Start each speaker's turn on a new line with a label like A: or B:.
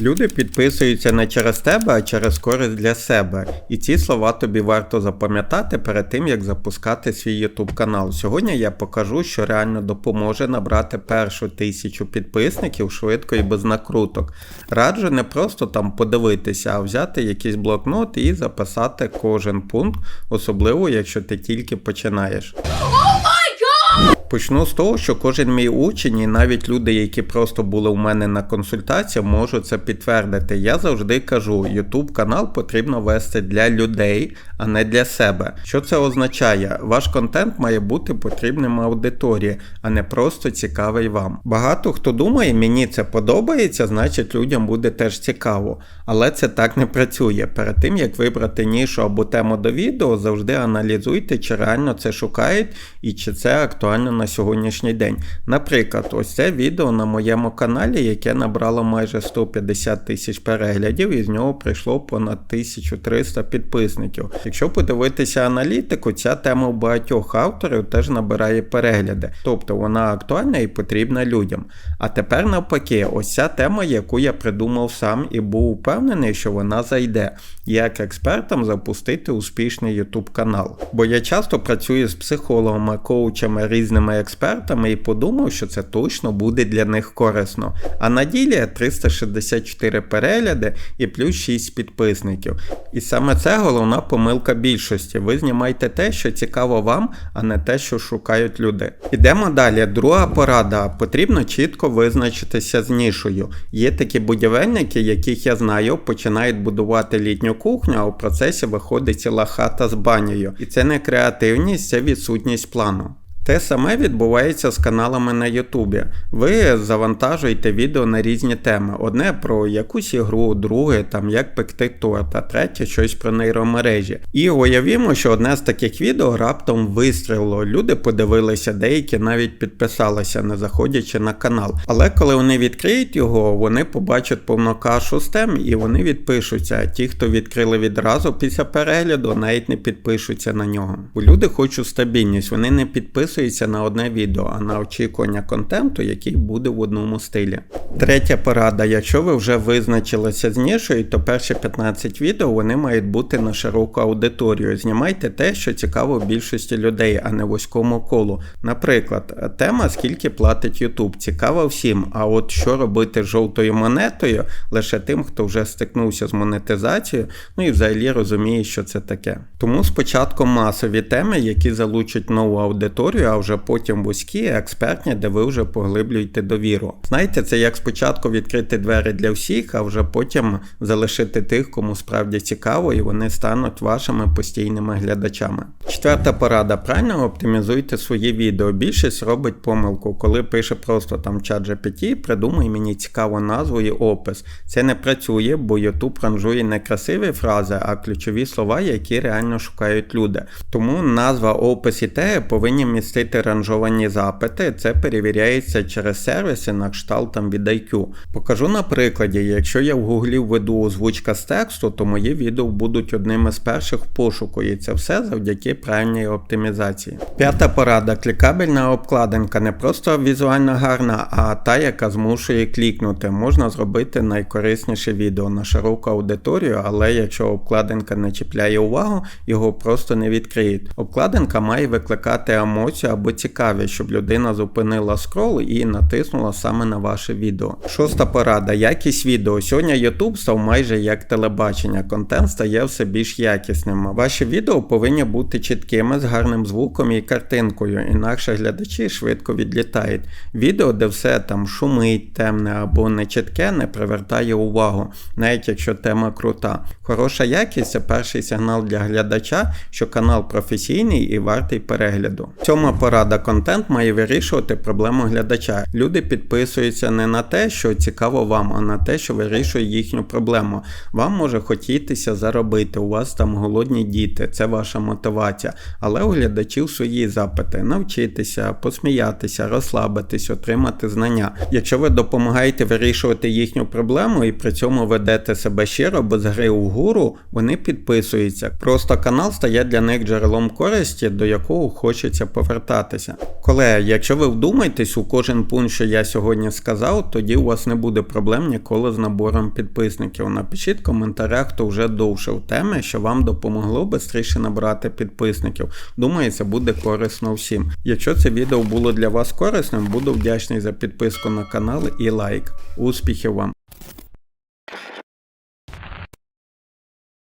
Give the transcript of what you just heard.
A: Люди підписуються не через тебе, а через користь для себе. І ці слова тобі варто запам'ятати перед тим, як запускати свій YouTube канал. Сьогодні я покажу, що реально допоможе набрати першу тисячу підписників швидко і без накруток. Раджу не просто там подивитися, а взяти якийсь блокнот і записати кожен пункт, особливо якщо ти тільки починаєш. Почну з того, що кожен мій учень, і навіть люди, які просто були у мене на консультації, можуть це підтвердити. Я завжди кажу, YouTube канал потрібно вести для людей, а не для себе. Що це означає? Ваш контент має бути потрібним аудиторії, а не просто цікавий вам. Багато хто думає, мені це подобається, значить людям буде теж цікаво. Але це так не працює. Перед тим як вибрати нішу або тему до відео, завжди аналізуйте, чи реально це шукають і чи це актуально на сьогоднішній день. Наприклад, ось це відео на моєму каналі, яке набрало майже 150 тисяч переглядів, і з нього прийшло понад 1300 підписників. Якщо подивитися аналітику, ця тема у багатьох авторів теж набирає перегляди, тобто вона актуальна і потрібна людям. А тепер навпаки, ось ця тема, яку я придумав сам і був упевнений, що вона зайде, як експертам запустити успішний YouTube канал. Бо я часто працюю з психологами, коучами, різними експертами і подумав, що це точно буде для них корисно. А на ділі 364 перегляди і плюс 6 підписників. І саме це головна помилка більшості. Ви знімаєте те, що цікаво вам, а не те, що шукають люди. Ідемо далі. Друга порада. Потрібно чітко визначитися з нішою. Є такі будівельники, яких я знаю, починають будувати літню кухню, а у процесі виходить ціла хата з банею. І це не креативність, це відсутність плану. Те саме відбувається з каналами на Ютубі. Ви завантажуєте відео на різні теми. Одне про якусь ігру, друге там як пекти торт, а третє щось про нейромережі. І уявімо, що одне з таких відео раптом вистрілило. Люди подивилися, деякі навіть підписалися, не заходячи на канал. Але коли вони відкриють його, вони побачать повну кашу з тем і вони відпишуться. Ті, хто відкрили відразу після перегляду, навіть не підпишуться на нього. Люди хочуть стабільність, вони не підписуються підписується на одне відео, а на очікування контенту, який буде в одному стилі. Третя порада: якщо ви вже визначилися з нішою, то перші 15 відео вони мають бути на широку аудиторію. Знімайте те, що цікаво більшості людей, а не вузькому колу. Наприклад, тема скільки платить YouTube, цікава всім. А от що робити з жовтою монетою, лише тим, хто вже стикнувся з монетизацією, ну і взагалі розуміє, що це таке. Тому спочатку масові теми, які залучать нову аудиторію а вже потім вузькі, експертні, де ви вже поглиблюєте довіру. Знаєте, це як спочатку відкрити двері для всіх, а вже потім залишити тих, кому справді цікаво, і вони стануть вашими постійними глядачами. Четверта порада: правильно оптимізуйте свої відео. Більшість робить помилку, коли пише просто там чат GPT, придумай мені цікаву назву і опис. Це не працює, бо YouTube ранжує не красиві фрази, а ключові слова, які реально шукають люди. Тому назва, опис і теги повинні містити містити ранжовані запити, це перевіряється через сервіси на кшталт там від IQ. Покажу на прикладі, якщо я в гуглі введу озвучка з тексту, то мої відео будуть одними з перших в пошуку, і це все завдяки правильній оптимізації. П'ята порада: клікабельна обкладинка не просто візуально гарна, а та, яка змушує клікнути. Можна зробити найкорисніше відео на широку аудиторію, але якщо обкладинка не чіпляє увагу, його просто не відкриють. Обкладинка має викликати емоцію емоцію або цікавість, щоб людина зупинила скрол і натиснула саме на ваше відео. Шоста порада. Якість відео. Сьогодні YouTube став майже як телебачення. Контент стає все більш якісним. Ваші відео повинні бути чіткими, з гарним звуком і картинкою, інакше глядачі швидко відлітають. Відео, де все там шумить, темне або нечітке, не привертає увагу, навіть якщо тема крута. Хороша якість це перший сигнал для глядача, що канал професійний і вартий перегляду. Цьому Сьома порада контент має вирішувати проблему глядача. Люди підписуються не на те, що цікаво вам, а на те, що вирішує їхню проблему. Вам може хотітися заробити, у вас там голодні діти, це ваша мотивація. Але у глядачів свої запити навчитися, посміятися, розслабитись, отримати знання. Якщо ви допомагаєте вирішувати їхню проблему і при цьому ведете себе щиро без гри в гуру, вони підписуються. Просто канал стає для них джерелом користі, до якого хочеться повернутися повертатися. Колеги, якщо ви вдумаєтесь у кожен пункт, що я сьогодні сказав, тоді у вас не буде проблем ніколи з набором підписників. Напишіть в коментарях, хто вже довше в темі, що вам допомогло швидше набрати підписників. Думаю, це буде корисно всім. Якщо це відео було для вас корисним, буду вдячний за підписку на канал і лайк. Успіхів вам!